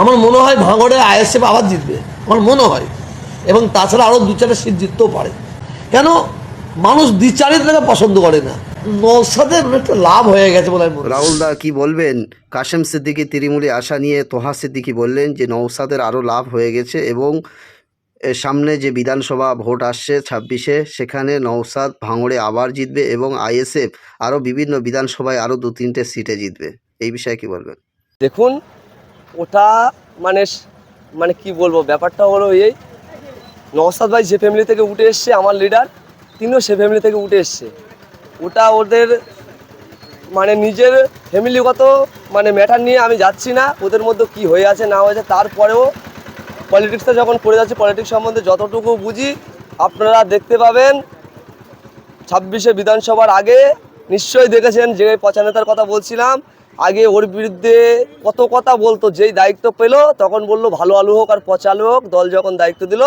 আমার মনে হয় ভাঙড়ে আইএসএফ আবার জিতবে। আমার মনে হয়। এবং তাছাড়া আরও দু চারটা সিট জিততেও পারে। কেন? মানুষ দ্বিচারিতাকে পছন্দ করে না। নৌসাদের একটা লাভ হয়ে গেছে বলে রাহুল দা কি বলবেন? কাশেম সিদ্দিকি তৃণমূলী আশা নিয়ে তোহা সিদ্দিকি বললেন যে নৌসাদের আরও লাভ হয়ে গেছে এবং এর সামনে যে বিধানসভা ভোট আসছে ছাব্বিশে সেখানে নৌসাদ ভাঙড়ে আবার জিতবে এবং আইএসএফ আরও বিভিন্ন বিধানসভায় আরও দু তিনটে সিটে জিতবে। এই বিষয়ে কি বলবেন? দেখুন ওটা মানে মানে কি বলব, ব্যাপারটা হলো এই, নওসাদ ভাই যে ফ্যামিলি থেকে উঠে এসছে, আমার লিডার তিনিও সে ফ্যামিলি থেকে উঠে এসছে। ওটা ওদের মানে নিজের ফ্যামিলিগত মানে ম্যাটার নিয়ে আমি যাচ্ছি না, ওদের মধ্যে কি হয়ে আছে, না হয়েছে তারপরেও পলিটিক্সটা যখন করে যাচ্ছে পলিটিক্স সম্বন্ধে যতটুকু বুঝি, আপনারা দেখতে পাবেন, ছাব্বিশে বিধানসভার আগে নিশ্চয়ই দেখেছেন যে পচানেতার কথা বলছিলাম আগে ওর বিরুদ্ধে কত কথা বলতো, যেই দায়িত্ব পেল, তখন বলল, ভালো আলু হোক আর পচা আলু হোক, দল যখন দায়িত্ব দিল,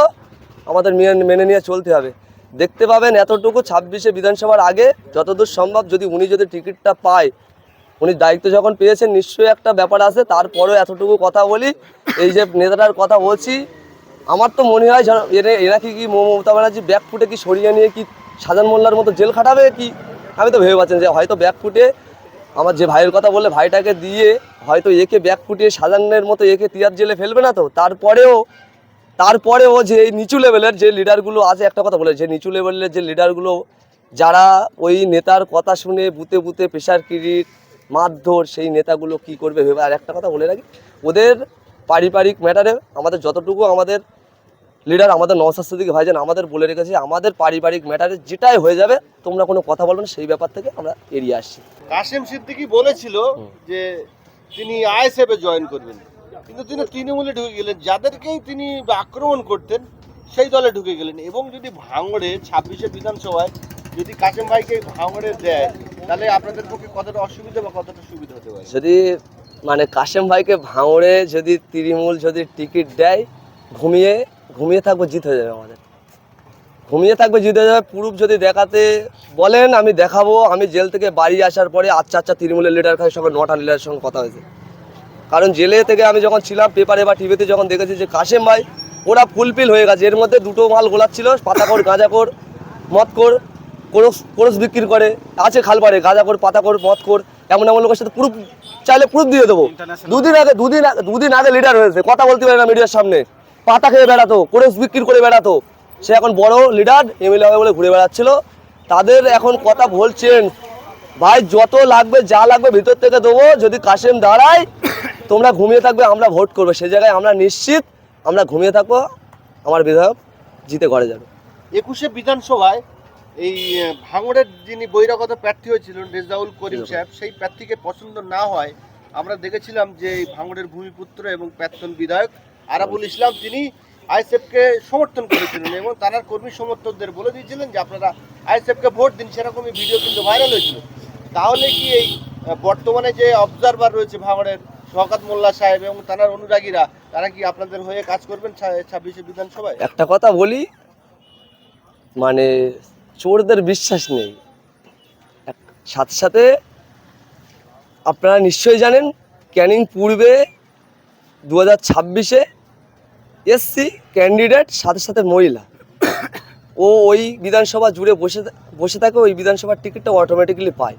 আমাদের মেনে নিয়ে চলতে হবে। দেখতে পাবেন এতটুকু ছাব্বিশে বিধানসভার আগে যতদূর সম্ভব যদি উনি যদি টিকিটটা পায়, উনি দায়িত্ব যখন পেয়েছেন, নিশ্চয়ই একটা ব্যাপার আছে। তারপরেও এতটুকু কথা বলি, এই যে নেতাটার কথা বলছি, আমার তো মনে হয় এরা কি মমতা ব্যানার্জি ব্যাক ফুটে কি সরিয়ে নিয়ে কি সাজান মোল্লার মতো জেল খাটাবে কি? আমি তো ভেবে পাচ্ছেন যে হয়তো ব্যাক ফুটে আমার যে ভাইয়ের কথা বলে ভাইটাকে দিয়ে হয়তো একে ব্যাক ফুটিয়ে সাজানের মতো একে তিয়ার জেলে ফেলবে না তো? তারপরেও তারপরেও যে এই নিচু লেভেলের যে লিডারগুলো আছে, একটা কথা বলে, যে নিচু লেভেলের যে লিডারগুলো, যারা ওই নেতার কথা শুনে বুতে বুতে প্রেশার কিরিট, মারধর, সেই নেতাগুলো কি করবে ভেবে আর একটা কথা বলে রাখি, ওদের পারিবারিক ম্যাটারে আমাদের যতটুকু আমাদের লিডার আমাদের নওসাদ দিকে ভাইজান আমাদের বলে রেখেছে আমাদের পারিবারিক ম্যাটারে যেটাই হয়ে যাবে তোমরা কোনো কথা বলবে না সেই ব্যাপার থেকে আমরা এড়িয়ে আসছি। কাশেম সিদ্দিকি বলেছিল যে তিনি আইএসএফ জয়েন করবেন। কিন্তু তিনি তৃণমূলে ঢুকে গেলেন। যাদেরকেই তিনি আক্রমণ করতেন সেই দলে ঢুকে গেলেন। এবং যদি ভাঙড়ে ছাব্বিশে বিধানসভায় যদি কাশেম ভাইকে ভাঙড়ে দেয় তাহলে আপনাদের পক্ষে কতটা অসুবিধা বা কতটা সুবিধা হতে পারে? যদি মানে কাশেম ভাইকে ভাঙড়ে যদি তৃণমূল যদি টিকিট দেয় ঘুমিয়ে ঘুমিয়ে থাকব জিত হয়ে যাবে আমাদের। ঘুমিয়ে থাকবে জিত হয়ে যাবে। প্রুফ যদি দেখাতে বলেন আমি দেখাবো। আমি জেল থেকে বাড়ি আসার পরে আচ্ছা আচ্ছা তৃণমূলের লিডার খাই সঙ্গে নটা লিডারের সঙ্গে কথা হয়েছে। কারণ জেলে থেকে আমি যখন ছিলাম পেপারে বা টিভিতে যখন দেখেছি যে কাশেম ভাই ওরা ফুলফিল হয়ে গেছে। এর মধ্যে দুটো মাল গোলাচ্ছিল পাতাকর গাঁজাকর মদকর কোরস কোরস বিক্রি করে। আছে খালবারে গাঁজাকর পাতাকর মদকর এমন এমন লোকের সাথে প্রুফ চাইলে প্রুফ দিয়ে দেবো। দুদিন আগে দুদিন আগে দুদিন আগে লিডার হয়েছে। কথা বলতে পারে না মিডিয়ার সামনে। পাতা খেয়ে বেড়াতো কোরস বিক্রি করে বেড়াতো। সে এখন বড় লিডার এমএলএ হবে বলে ঘুরে বেড়াচ্ছিল। তাদের এখন কথা বলছেন ভাই যত লাগবে যা লাগবে ভিতর থেকে দেবো। যদি কাশেম দাঁড়ায় তোমরা ঘুমিয়ে থাকবে আমরা ভোট করব। সে জায়গায় আমরা নিশ্চিত আমরা ঘুমিয়ে থাকব। আমার বিধায়ক জিতে ঘরে যাবে। একুশে বিধানসভায় এই ভাঙড়ের যিনি বহিরাগত প্রার্থী হয়েছিলেন রেজাউল করিম সাহেব সেই প্রার্থীকে পছন্দ না হয় আমরা দেখেছিলাম যে এই ভাঙড়ের ভূমিপুত্র এবং প্রাক্তন বিধায়ক আরাবুল ইসলাম তিনি আইএসএফকে সমর্থন করেছিলেন এবং তার কর্মী সমর্থকদের বলে দিয়েছিলেন যে আপনারা আইএসএফকে ভোট দিন, সেরকমই ভিডিও কিন্তু ভাইরাল হয়েছিল। তাহলে কি এই বর্তমানে যে অবজারভার রয়েছে ভাঙড়ের শওকাত মোল্লা সাহেব এবং তার অনুরাগীরা, তারা কি আপনাদের হয়ে কাজ করবেন ছাব্বিশে বিধানসভায়? একটা কথা বলি মানে চোরদের বিশ্বাস নেই। সাথে সাথে আপনারা নিশ্চয়ই জানেন, ক্যানিং পূর্বে দু হাজার ছাব্বিশে এসসি ক্যান্ডিডেট, সাথে সাথে মহিলা। ও ওই বিধানসভা জুড়ে বসে বসে থাকে, ওই বিধানসভার টিকিটটা অটোমেটিক্যালি পায়।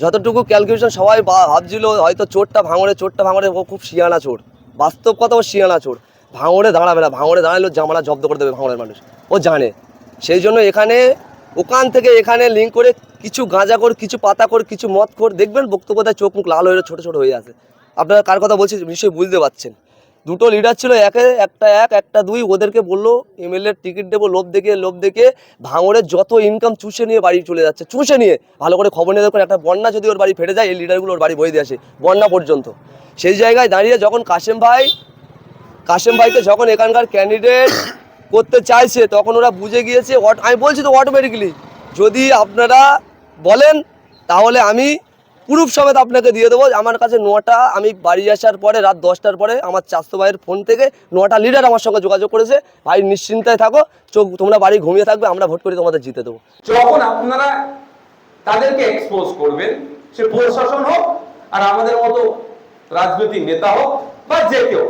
যতটুকু ক্যালকুলেশন সবাই ভাবছিল, হয়তো চোরটা ভাঙড়ে চোরটা ভাঙড়ে, ও খুব শিয়ানা চোর। বাস্তব কথা, ও শিয়ানা চোর। ভাঙড়ে দাঁড়াবে না, ভাঙড়ে দাঁড়ালে জামানা জব্দ করে দেবে ভাঙড়ের মানুষ। ও জানে। সেই জন্য এখানে, ওখান থেকে এখানে লিঙ্ক করে কিছু গাঁজা কর কিছু পাতা কর কিছু মদ কর দেখবেন বক্তব্য চোখ মুখ লাল হয়ে ছোটো ছোটো হয়ে আছে। আপনারা কার কথা বলছি, নিশ্চয়ই বুঝতে পারছেন। দুটো লিডার ছিল, একে, একটা এক, একটা দুই। ওদেরকে বলল এমএলএ টিকিট দেবো, লোভ দেখে লোভ দেখে ভাঙড়ের যত ইনকাম চুষে নিয়ে বাড়ি চলে যাচ্ছে, চুষে নিয়ে। ভালো করে খবর নিয়ে দেখুন, একটা বন্যা যদি ওর বাড়ি ফেটে যায়, এই লিডারগুলো ওর বাড়ি বয়ে দিয়ে আসে, বন্যা পর্যন্ত। সেই জায়গায় দাঁড়িয়ে যখন কাশেম ভাই, কাশেম ভাইকে যখন এখানকার ক্যান্ডিডেট করতে চাইছে, তখন ওরা বুঝে গিয়েছে আমি বলছি তো অটোমেটিক্যালি যদি আপনারা বলেন, তাহলে আমি প্রুফ সমেত আপনাকে দিয়ে দেবো। আমার কাছে নটা আমি বাড়ি আসার পরে, রাত দশটার পরে আমার চাস্তো ভাইয়ের ফোন থেকে নটা লিডার আমার সঙ্গে যোগাযোগ করেছে। ভাই, নিশ্চিন্তায় থাকো। চোখ, তোমরা বাড়ি ঘুমিয়ে থাকবে, আমরা ভোট করে তোমাদের জিতে দেবো। যখন আপনারা তাদেরকে এক্সপোজ করবেন, সে প্রশাসন হোক আর আমাদের মতো রাজনৈতিক নেতা হোক বা যে কেউ,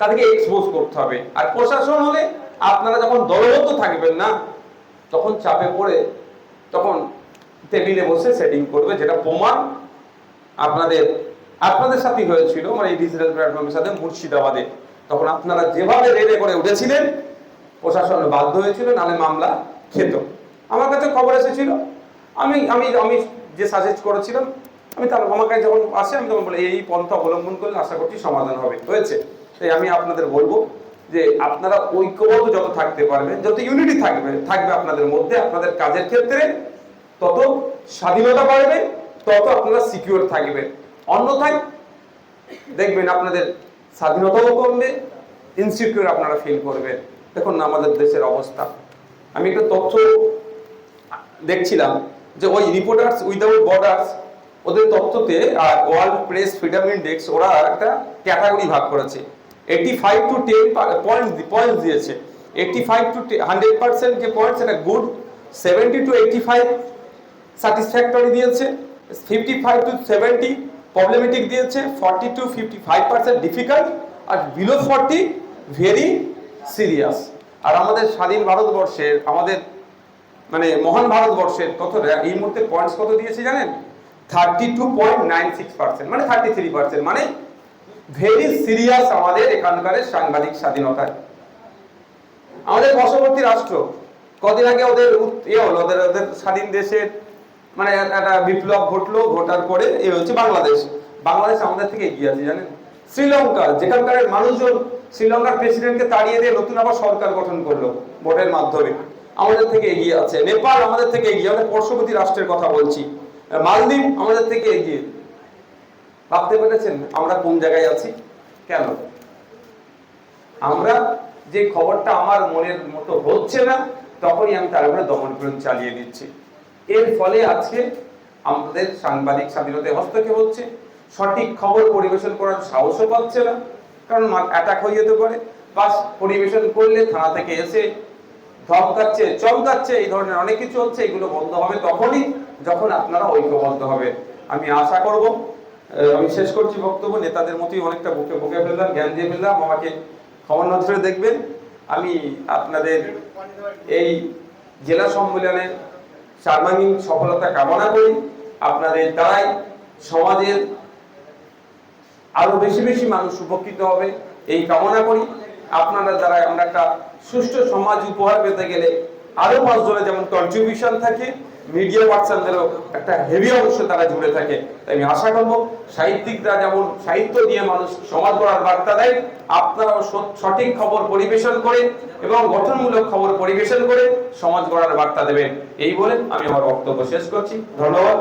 তাদেরকে এক্সপোজ করতে হবে। আর প্রশাসন হলে আপনারা যখন দলবদ্ধ থাকবেন না তখন চাপে পড়ে, তখন টেবিলে বসে সেটিং করবে, যেটা প্রমাণ আপনাদের আপনাদের সাথে হয়েছিল মানে এই ডিজিটাল প্ল্যাটফর্মের সাথে মুর্শিদাবাদে। তখন আপনারা যেভাবে রেডে করে উঠেছিলেন, প্রশাসন বাধ্য হয়েছিল, নালে মামলা খেত। আমার কাছে খবর এসেছিল, আমি আমি আমি যে সাজেস্ট করেছিলাম, আমি তার, আমার কাছে যখন আসে, আমি তখন বলি, এই পন্থা অবলম্বন করলে আশা করছি সমাধান হবে। হয়েছে। তাই আমি আপনাদের বলব যে আপনারা ঐক্যবদ্ধ যত থাকতে পারবেন, যত ইউনিটি থাকবে থাকবে আপনাদের মধ্যে, আপনাদের কাজের ক্ষেত্রে তত স্বাধীনতা বাড়বে, তত আপনারা সিকিউর থাকবেন। অন্যথায় দেখবেন আপনাদের স্বাধীনতাও কমবে ইনসিকিউর আপনারা ফিল করবেন। দেখুন না আমাদের দেশের অবস্থা। আমি একটা তথ্য দেখছিলাম যে ওই রিপোর্টার্স উইদাউট বর্ডার্স ওদের তথ্যতে আর ওয়ার্ল্ড প্রেস ফ্রিডম ইন্ডেক্স ওরা একটা ক্যাটাগরি ভাগ করেছে। Eighty five to ten point points দিয়েছে। Eighty five to hundred percent যে পয়েন্টস এটা good seventy to eighty five satisfactory দিয়েছে fifty five to seventy problematic দিয়েছে forty to fifty five percent difficult R below forty very serious আর আমাদের স্বাধীন ভারতবর্ষের, আমাদের মানে মহান ভারতবর্ষের কত এই মুহূর্তে পয়েন্টস কত দিয়েছে জানেন? Thirty two point nine six percent মানে থার্টি থ্রি পার্সেন্ট মানে ভেরি সিরিয়াস আমাদের এখানকার সাংবাদিক স্বাধীনতায়। আমাদের বশবর্তী রাষ্ট্র, কদিন আগে ওদের ইয়ে হলো, ওদের ওদের স্বাধীন দেশের মানে একটা বিপ্লব ঘটলো, ঘটার পরে এ হচ্ছে বাংলাদেশ। বাংলাদেশ আমাদের থেকে এগিয়ে আছে, জানেন? শ্রীলঙ্কা যেখানকার মানুষজন শ্রীলঙ্কার প্রেসিডেন্টকে তাড়িয়ে দিয়ে নতুন আবার সরকার গঠন করল ভোটের মাধ্যমে। আমাদের থেকে এগিয়ে আছে। নেপাল আমাদের থেকে এগিয়ে আমাদের পার্শ্ববর্তী রাষ্ট্রের কথা বলছি। মালদ্বীপ আমাদের থেকে এগিয়ে। ভাবতে পেরেছেন আমরা কোন জায়গায় আছি? কেন? আমরা যে খবরটা আমার মনের মতো হচ্ছে না, তখনই আমি তার উপরে দমনপীড়ন চালিয়ে দিচ্ছি। এর ফলে আজকে আমাদের সাংবাদিক স্বাধীনতায় হস্তক্ষেপ হচ্ছে। সঠিক খবর পরিবেশন করার সাহসও পাচ্ছে না, কারণ অ্যাটাক হয়ে যেতে পারে। বাস পরিবেশন করলে থানা থেকে এসে ধমকাচ্ছে চমকাচ্ছে এই ধরনের অনেক কিছু হচ্ছে, এগুলো বন্ধ হবে তখনই যখন আপনারা ঐক্যবদ্ধ হবে আমি আশা করব আমি শেষ করছি বক্তব্য, নেতাদের মতোই অনেকটা বুকে বুকে ফেললাম, জ্ঞান দিয়ে ফেললাম, আমাকে খবর নজরে দেখবেন। আমি আপনাদের এই জেলা সম্মেলনের সার্বাঙ্গীন সফলতা কামনা করি। আপনাদের দ্বারাই সমাজের আরও বেশি বেশি মানুষ উপকৃত হবে, এই কামনা করি। আপনারা দ্বারা আমরা একটা সুষ্ঠু সমাজ উপহার পেতে গেলে আরও পাঁচজনের যেমন কন্ট্রিবিউশন থাকে মিডিয়া পার্সনদেরও একটা হেভি অংশ তারা জুড়ে থাকে। তাই আমি আশা করব সাহিত্যিকরা যেমন সাহিত্য দিয়ে মানুষ সমাজ গড়ার বার্তা দেয়, আপনারাও সঠিক খবর পরিবেশন করে এবং গঠনমূলক খবর পরিবেশন করে সমাজ গড়ার বার্তা দেবেন। এই বলে আমি আমার বক্তব্য শেষ করছি। ধন্যবাদ।